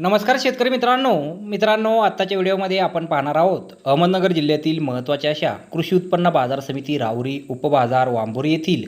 नमस्कार शेतकरी मित्रांनो. मित्रांनो आत्ताच्या व्हिडिओमध्ये आपण पाहणार आहोत अहमदनगर जिल्ह्यातील महत्त्वाच्या अशा कृषी उत्पन्न बाजार समिती राहुरी उपबाजार वांबोरी येथील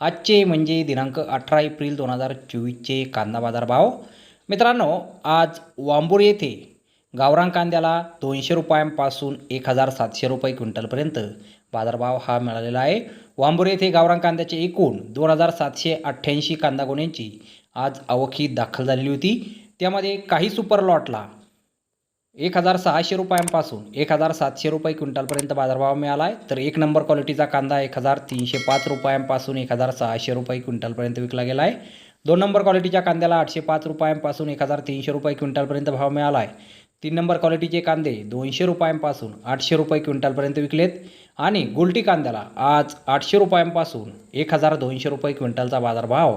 आजचे म्हणजे दिनांक अठरा एप्रिल दोन हजार चोवीसचे कांदा बाजार भाव मित्रांनो आज वांबोरी येथे गावरान कांद्याला दोनशे रुपयांपासून एक हजार सातशे रुपये क्विंटलपर्यंत बाजारभाव हा मिळालेला आहे. वांबोरी येथे गावरान कांद्याचे एकूण दोन हजार सातशे अठ्ठ्याऐंशी कांदा गोण्यांची आज आवकी दाखल झालेली होती. त्यामध्ये काही सुपर लॉटला एक हजार सहाशे रुपयांपासून एक हजार सातशे रुपये क्विंटलपर्यंत बाजारभाव मिळाला आहे तर एक नंबर क्वालिटीचा कांदा एक हजार तीनशे पाच रुपयांपासून एक हजार सहाशे रुपये क्विंटलपर्यंत विकला गेला आहे दोन नंबर क्वालिटीच्या कांद्याला आठशे पाच रुपयांपासून एक हजार तीनशे रुपये क्विंटलपर्यंत भाव मिळाला आहे तीन नंबर क्वालिटीचे कांदे दोनशे रुपयांपासून आठशे रुपये क्विंटलपर्यंत विकलेत. आणि गुलटी कांद्याला आज आठशे रुपयांपासून एक हजार दोनशे रुपये क्विंटलचा बाजारभाव